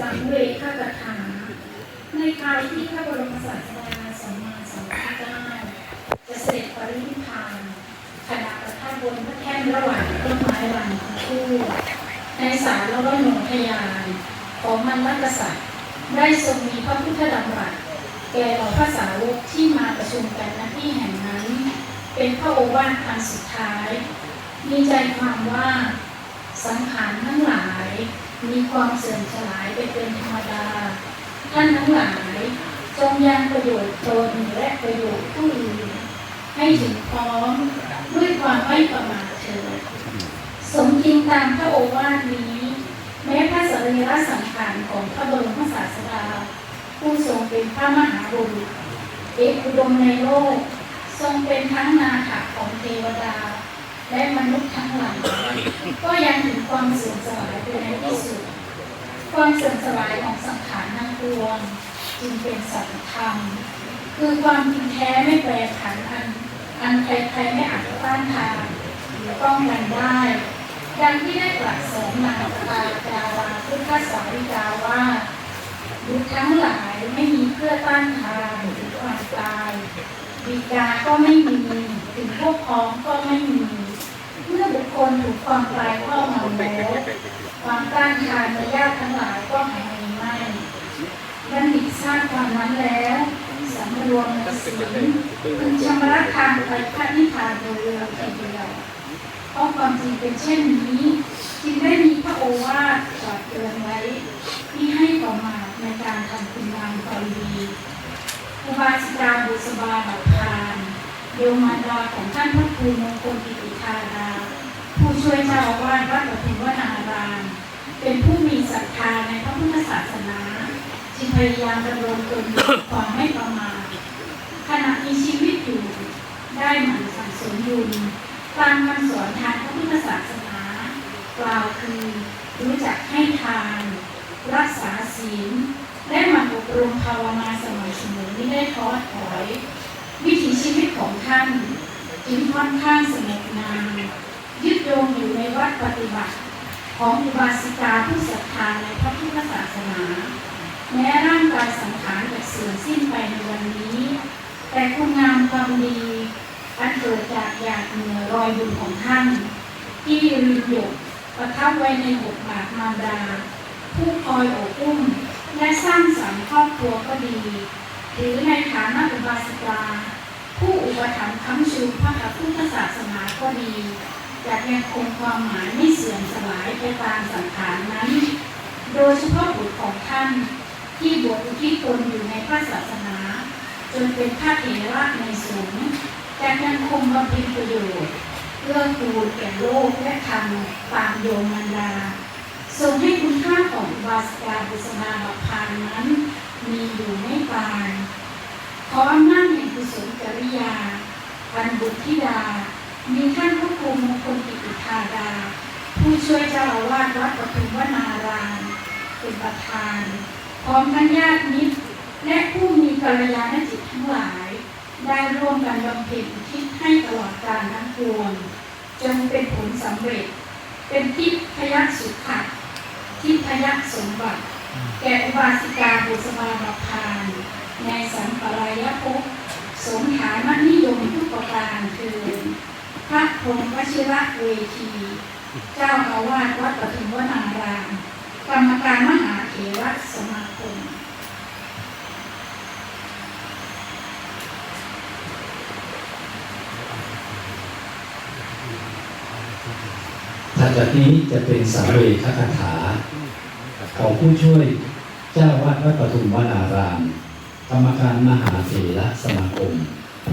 สังเวชกถาในคราวที่พระบรมศาสดาสัมมาสัมพุทธเจ้าจะเสด็จปรินิพพานขณะประทับบนพระแท่นระหว่างต้นไม้หลังคู่ในสารละวโนทยานของมันรักษัตริย์ได้ทรงมีพระพุทธดำรัสแก่เหล่าพระสาวกที่มาประชุมกันณที่แห่งนั้น เป็นพระโอวาทอันสุดท้าย มีใจความว่า สังขารทั้งหลาย มีความเสื่อมสลายไปเป็นธรรมดา ท่านทั้งหลาย จงยังประโยชน์ตนและประโยชน์ผู้อื่นให้ถึงพร้อมด้วยความไม่ประมาทเถิดสมจริงตามพระโอวาทนี้ แม้พระสรีระสังขารของพระบรมศาสดา ผู้ทรงเป็นพระมหาบุรุษเอกอุดมในโลก ทรงเป็นทั้งนาถะของเทว และมนุษย์ทั้งหลายก็ยังถึงความเสื่อมสลายไปในที่สุด ความเสื่อมสลายของสังขารทั้งปวงจึงเป็นสัจธรรมคือความจริงแท้ไม่แปรผันอันอันใครๆไม่อาจต้านทานหรือป้องกันได้ ดังที่ได้ตรัสสอนนางตาจาวาพุทธสาวิกาว่าบุตรทั้งหลายไม่มีเพื่อต้านทานหรือความตายวิกาก็ไม่มี ถึงพวกพ้องก็ไม่มีเมื่อบุคคลถูกความตายครอบงำแล้วความต้านทานในญาติทั้งหลายก็หายไม่บัณฑิตทราบความนั้นแล้วสำรวมในศีลพึงชำระทางไปพระนิพพานโดยเร็วทีเดียวเพราะความจริงเป็นเช่นนี้จึงได้มีพระโอวาทตรัสเตือนไว้ที่ให้ประมาในการทำคุณงามความดีอุบาสิกาบุษบาบัพพานโยมมารดาของท่านพระครูมงคลกิติธารา ช่วยเจ้าอาวาสวัดปฐุมวนาราม เป็นผู้มีศรัทธาในพระพุทธศาสนาจึงพยายามดำรงตนอยู่ความไม่ประมาทขณะมีชีวิตอยู่ได้หมั่นสั่งสมบุญตามคำสอนทางพระพุทธศาสนากล่าวคือ รู้จักให้ทาน รักษาศีลและหมั่นอบรมภาวนาสม่ำเสมอไม่ได้ท้อถอย วิถีชีวิตของท่านจึงค่อนข้างสงบงาม ยึดโยงอยู่ในวัดปฏิบัติ ของอุบาสิกาผู้ศรัทธาในพระพุทธศาสนา แม้ร่างกายสังขารจะเสื่อมสิ้นไปในวันนี้ แต่คุณงามความดีอันเกิดจากหยาดเหงื่อรอยบุญของท่าน ที่รินหยดประทับไว้ในบทบาทมารดา ผู้คอยโอบอุ้มและสร้างสรรค์ครอบครัวก็ดี หรือในฐานะอุบาสิกาผู้อุปถัมภ์ค้ำชูพระพุทธศาสนาก็ดี จะยังคงความหมายไม่เสื่อมสลายไปตามสังขารนั้น โดยเฉพาะบุตรของท่านที่บวชอุทิศตนอยู่ในพระศาสนา จนเป็นพระเถระในสงฆ์แต่ยังคงบำเพ็ญประโยชน์เพื่อกูลแก่โลกและธรรมตามโยมมันดาทรงให้คุณค่าของอุบาสกาบุษนาบัพพานนั้น มีอยู่ไม่ปานขออำนาจแห่งกุศลจริยาอันบุตรธิดา มีท่านพระครูมงคลกิติธาดา ผู้ช่วยเจ้าอาวาสวัดปฐุมวนารามเป็นประธาน พร้อมทั้งญาติมิตร และผู้มีกัลยาณจิตทั้งหลาย ได้ร่วมกันบำเพ็ญทิศให้ตลอดกาลทั้งปวงจงเป็นผลสำเร็จ เป็นทิพยสุขะทิพยสมบัติ แก่อุบาสิกาบุษบาบพาน ในสัมปรายภพสมฐานะนิยมทุกประการคือ พระพรมวชิระเวที เจ้าอาวาสวัดปฐุมวนารามกรรมการมหาเถรสมาคมถัดจากนี้จะเป็นสาเวคคาถา ของผู้ช่วยเจ้าวาดวัดปฐุมวนาราม กรรมการมหาเถระสมาคม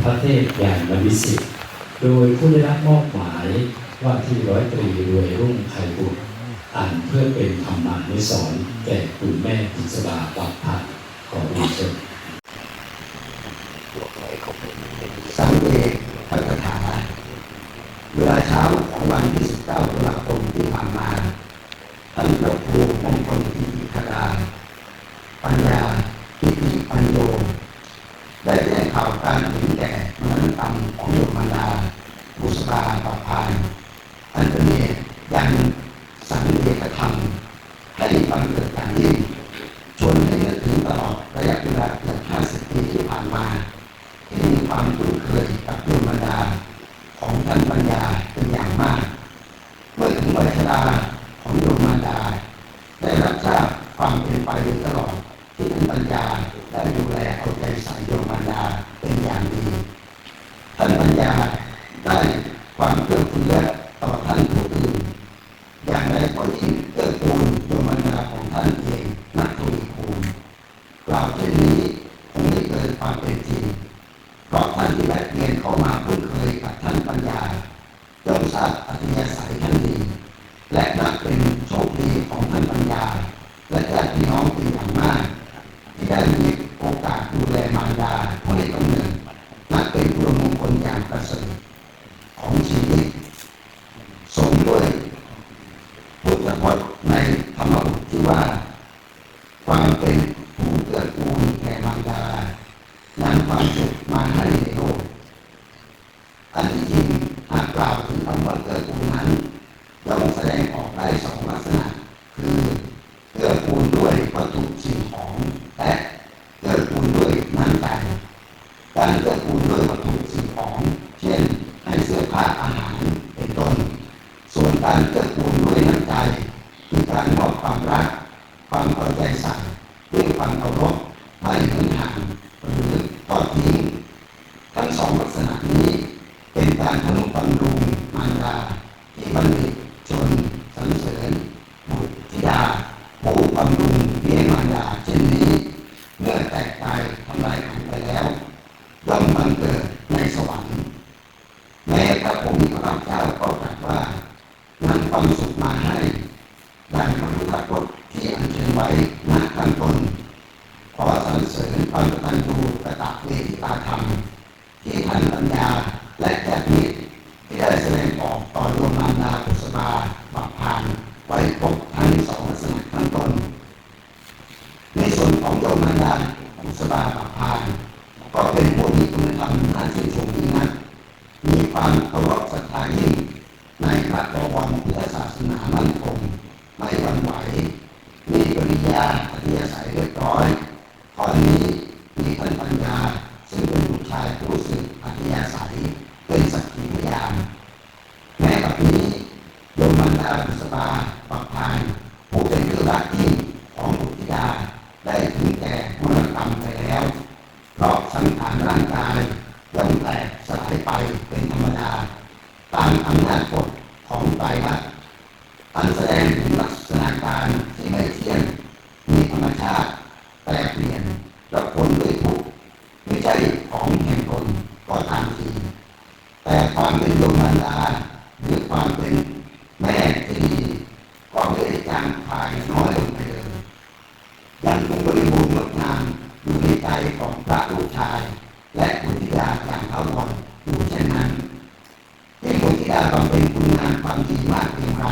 พระเทพยานวิสิทธิ โดยผู้ได้รับมอบหมายว่าที่ร้อยตรีรวยรุ่งไขบุตรอ่านเพื่อเป็นธรรมานุสรณ์แก่คุณแม่พิศบาปักพัดขอเรีเชิญสังเวชพระคาถาเวลาเช้าของวันที่19ตุลาคมที่ผ่านมาท่านพระครูมงคลกิติธาราปัญญาทิติปัญโยได้แจ้งข่าวการถึงแก่ นิกรรของโยมมารดาบุษราปาพานอันเป็นเหตุยังสังเวชธรรมให้บังเกิดการยิ่งจนให้นึกถึงตลอดระยะเวลาเกือบ50ปีที่ผ่านมาที่มีความคุ้นเคยกับโยมมารดาของท่านปัญญาเป็นอย่างมาก เมื่อถึงวัยชราของโยมมารดา ได้รับทราบความเป็นไปโดยตลอดที่ท่านปัญญาได้ดูแลเอาใจใส่โยมมารดาเป็นอย่างดี ท่านปัญญาได้ความเพื่อคุณและต่อท่านผู้อื่นอย่างไรก็ยิ่งเอื้อกูลโยมมารดาของท่านเองนักทวีคูณกล่าวเช่นนี้คงไม่เกิดความเป็นจริง เพราะท่านที่แวะเวียนเข้ามาคุ้นเคยกับท่านปัญญาย่อมทราบอัธยาศัยท่านดี และนับเป็นโชคดีของท่านปัญญา และญาติพี่น้องเป็นอย่างมาก ที่ได้มีโอกาสดูแลมารดาผู้ให้กำเนิดนับเป็นผู้มงคลอย่างประเสริฐของชีวิตสมด้วยพุทธพจน์ในธรรมบทที่ว่า ความเป็นผู้เกื้อกูลแก่มารดานำความสุขมาให้ในโลกอันที่จริงหากกล่าวถึงคำว่าเกื้อกูลนั้นย่อมแสดงออกได้สองลักษณะ คือเกื้อกูลด้วยวัตถุสิ่งของและเกื้อกูลด้วยน้ำใจการเกื้อกูลด้วยวัตถุสิ่งของ เช่นให้เสื้อผ้าอาหารเป็นต้นส่วนการเกื้อกูลด้วยน้ำใจคือการมอบความรัก ความเอาใจใส่ด้วยความเคารพไม่เหินห่างหรือทอดทิ้งทั้งสองลักษณะนี้เป็นการทนุบำรุงมารดาที่บัณฑิตชนสรรเสริญบุตรธิดาผู้บำรุงเลี้ยงมารดาเช่นนี้ เมื่อแตกตายทำลายขันไปแล้วย่อมบังเกิดในสวรรค์ แม้พระองค์พระเจ้าก็ตรัสว่านำความสุขมาให้ดังพระพุทธพจน์ที่อัญเช ว้ณขั้นต้นขอสรรเสริญความกตัญญูกตเวทิตาธรรมที่ท่านปัญญาและญาติมิตที่ได้แสดงออกต่อโยมมารดาบุษบาบัพพานไว้พบทั้งสองลักษณะข้างต้น ในส่วนของโยมมารดาบุษบาบัพพานก็เป็นผู้มีคุณธรรมน่าชื่นชมยิ่งนักมีความเคารพศรัทธายิ่งในพระบวรพุทธศาสนามั่นคงไม่หวั่นไหว มีปริญญาอัธยาศัยเรียบร้อยข้อนนี้มีท่านปัญญาซึ่งเป็นผู้ชายผู้สึกอัธยาศัยเป็นสักขีพยานแม้แบบนี้โยมมันดาบุษบาปักพานผู้เป็นเรือรักยิ่งของบุตรธิดาได้ถึงแก่มรณกรรมไปแล้ว เพราะสังขารร่างกายย่อมแตกสลายไปเป็นธรรมดา ตามอำนาจกฎของไตรลักษณ์ อันแสดงถึงลักษณะการที่ไม่เที่ยงมีธรรมชาติแปรเปลี่ยนและผลด้วยทุกข์ไม่ใช่ของแห่งตนก็ตามทีแต่ความเป็นโยมมารดาหรือความเป็นแม่ที่ดีก็ไม่ได้จางคลายน้อยลงไปเลยยังคงบริบูรณ์งดงามอยู่ในใจของพระลูกชาย และบุตรธิดาอย่างถาวรอยู่เช่นนั้นที่บุตรธิดาบำเพ็ญคุณงามความดีมากเพียงไร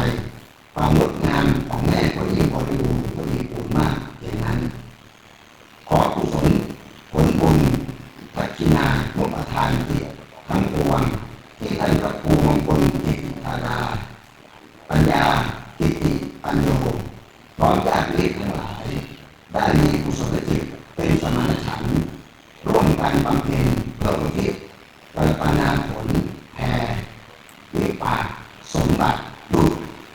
ความงดงามของแม่ก็ยิ่งบริบูรณ์บริบูรณ์มากเพียงนั้น ขอกุศลผลบุญทักขินา นุปทานเกียรติทั้งปวงที่ท่านพระครูมงคลกิติธาราปัญญากิติปัญโยพร้อมญาติมิตรทั้งหลาย ได้มีกุศลจิตเป็นสมานฉันร่วมกันบำเพ็ญเพื่ออุทิศประปานาผลแผ่วิปากสมบัติดุจ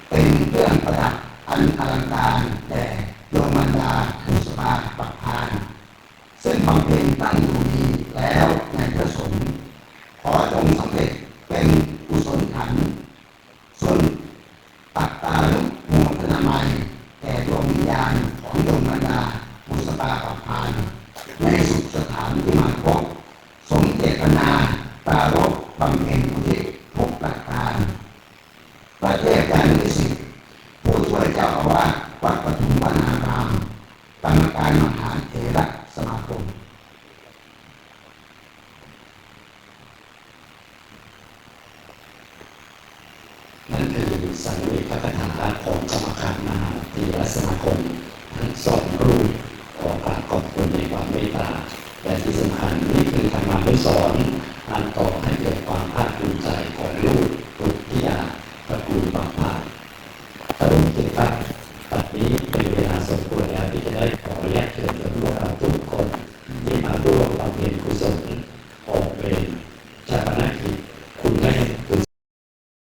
เป็นเรื่องประดับอันอลังการแด่โยมันดาบุษบาปักพาน ซึ่งบำเพ็ญตั้งอยู่ดีแล้วในพระสงฆ์ขอจงสำเร็จเป็นกุศลขันธ์ส่วนตักตาลุโม ทนามัยแก่ดวงวิญญาณของโยมมารดาบุษบาปักพานในสุขสถานที่มาพบสมเจตนาปรารภบำเพ็ญอุทิศทุกประการประเทศการนิสิตผู้ช่วยเจ้าอาวาสวัดปทุมวนารามกรรมการมหาเถระสมาคม